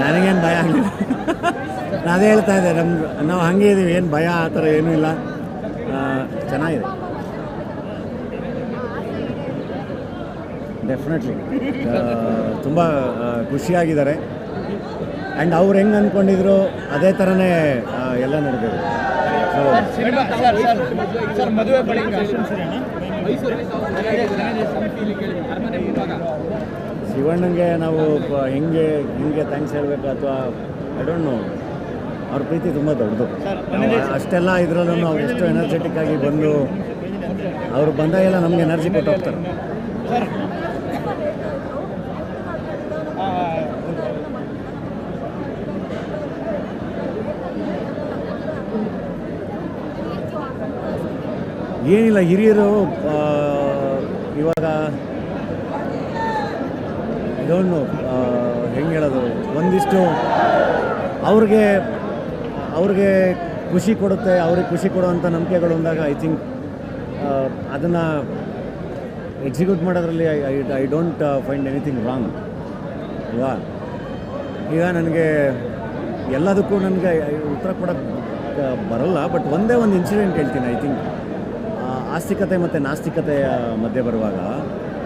ನನಗೇನು ಭಯ ಆಗಲಿಲ್ಲ. ನಾನು ಅದೇ ಹೇಳ್ತಾ ಇದ್ದೆ ನಮ್ಗೆ ನಾವು ಹಾಗೆ ಇದ್ದೀವಿ ಏನು ಭಯ ಆ ಥರ ಏನೂ ಇಲ್ಲ. ಚೆನ್ನಾಗಿದೆ. ಡೆಫಿನೆಟ್ಲಿ ತುಂಬ ಖುಷಿಯಾಗಿದ್ದಾರೆ. ಆ್ಯಂಡ್ ಅವ್ರು ಹೆಂಗೆ ಅಂದ್ಕೊಂಡಿದ್ರು ಅದೇ ಥರನೇ ಎಲ್ಲ ನಡೆದಿದೆ ಸರ್ ಮದುವೆ ಬಳಿಕ ಶಿವಣ್ಣಂಗೆ ನಾವು ಹೆಂಗೆ ಹಿಂಗೆ ಥ್ಯಾಂಕ್ಸ್ ಹೇಳಬೇಕು ಅಥವಾ ಐ ಡೋಂಟ್ ನೋ ಅವ್ರ ಪ್ರೀತಿ ತುಂಬ ದೊಡ್ಡದು. ಅಷ್ಟೆಲ್ಲ ಇದರಲ್ಲೂ ಅವ್ರು ಎಷ್ಟು ಎನರ್ಜೆಟಿಕ್ ಆಗಿ ಬಂದು ಅವ್ರು ಬಂದಾಗೆಲ್ಲ ನಮ್ಗೆ ಎನರ್ಜಿ ಕೊಟ್ಟು ಹೋಗ್ತಾರೆ. ಏನಿಲ್ಲ, ಹಿರಿಯರು ಇವಾಗ ಇದೊಂದು ಹೆಂಗೆ ಹೇಳೋದು? ಒಂದಿಷ್ಟು ಅವ್ರಿಗೆ ಅವ್ರಿಗೆ ಖುಷಿ ಕೊಡುತ್ತೆ, ಅವ್ರಿಗೆ ಖುಷಿ ಕೊಡುವಂಥ ನಂಬಿಕೆಗಳು ಅಂದಾಗ ಐ ಥಿಂಕ್ ಅದನ್ನು ಎಕ್ಸಿಕ್ಯೂಟ್ ಮಾಡೋದ್ರಲ್ಲಿ I I don't find anything wrong ಅಲ್ವಾ ಈಗ ನನಗೆ ಎಲ್ಲದಕ್ಕೂ ನನಗೆ ಉತ್ತರ ಕೊಡೋಕ್ಕೆ ಬರಲ್ಲ ಬಟ್ ಒಂದೇ ಒಂದು ಇನ್ಸಿಡೆಂಟ್ ಹೇಳ್ತೀನಿ ಐ ಥಿಂಕ್ ಆಸ್ತಿಕತೆ ಮತ್ತು ನಾಸ್ತಿಕತೆಯ ಮಧ್ಯೆ ಬರುವಾಗ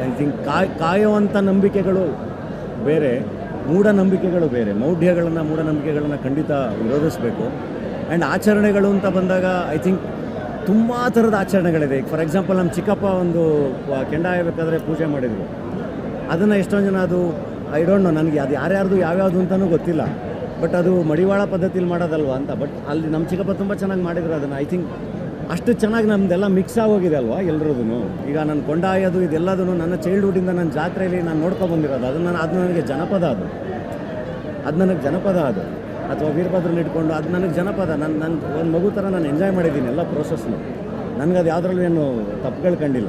ಐ ಥಿಂಕ್ ಕಾಯ್ ಕಾಯುವಂಥ ನಂಬಿಕೆಗಳು ಬೇರೆ ಮೂಢನಂಬಿಕೆಗಳು ಬೇರೆ. ಮೌಢ್ಯಗಳನ್ನು ಮೂಢನಂಬಿಕೆಗಳನ್ನು ಖಂಡಿತ ವಿರೋಧಿಸಬೇಕು. ಆ್ಯಂಡ್ ಆಚರಣೆಗಳು ಅಂತ ಬಂದಾಗ ಐ ಥಿಂಕ್ ತುಂಬ ಥರದ ಆಚರಣೆಗಳಿದೆ. ಫಾರ್ ಎಕ್ಸಾಂಪಲ್ ನಮ್ಮ ಚಿಕ್ಕಪ್ಪ ಒಂದು ಕೆಂಡಾಯಬೇಕಾದ್ರೆ ಪೂಜೆ ಮಾಡಿದರು. ಅದನ್ನು ಎಷ್ಟೊಂದು ಜನ ಅದು ಐ ಡೋಂಟ್ ನೋ ನನಗೆ ಅದು ಯಾರ್ಯಾರ್ದು, ಯಾವ್ಯಾವುದು ಅಂತಲೂ ಗೊತ್ತಿಲ್ಲ. ಬಟ್ ಅದು ಮಡಿವಾಳ ಪದ್ಧತಿಲಿ ಮಾಡೋದಲ್ವಾ ಅಂತ. ಬಟ್ ಅಲ್ಲಿ ನಮ್ಮ ಚಿಕ್ಕಪ್ಪ ತುಂಬ ಚೆನ್ನಾಗಿ ಮಾಡಿದ್ರು ಅದನ್ನು. ಐ ಥಿಂಕ್ ಅಷ್ಟು ಚೆನ್ನಾಗಿ ನಮ್ಮದೆಲ್ಲ ಮಿಕ್ಸ್ ಆಗೋಗಿದೆ ಅಲ್ವಾ ಎಲ್ಲರದೂ ಈಗ ನನ್ನ ಕೊಂಡಾಯೋದು ಇದೆಲ್ಲದೂ ನನ್ನ ಚೈಲ್ಡ್ಹುಡ್ಡಿಂದ ನನ್ನ ಜಾತ್ರೆಯಲ್ಲಿ ನಾನು ನೋಡ್ಕೊಂಡು ಬಂದಿರೋದು. ಅದು ನಾನು ಅದು ನನಗೆ ಜನಪದ ಅದು. ಅದು ನನಗೆ ಜನಪದ ಅದು. ಅಥವಾ ವೀರಭದ್ರನ್ನ ಇಟ್ಕೊಂಡು ಅದು ನನಗೆ ಜನಪದ. ನನ್ನ ನನ್ನ ಒಂದು ಮಗು ಥರ ನಾನು ಎಂಜಾಯ್ ಮಾಡಿದ್ದೀನಿ ಎಲ್ಲ ಪ್ರೋಸೆಸ್ನು ನನಗದು ಯಾವುದ್ರಲ್ಲೂ ಏನು ತಪ್ಪುಗಳು ಕಂಡಿಲ್ಲ.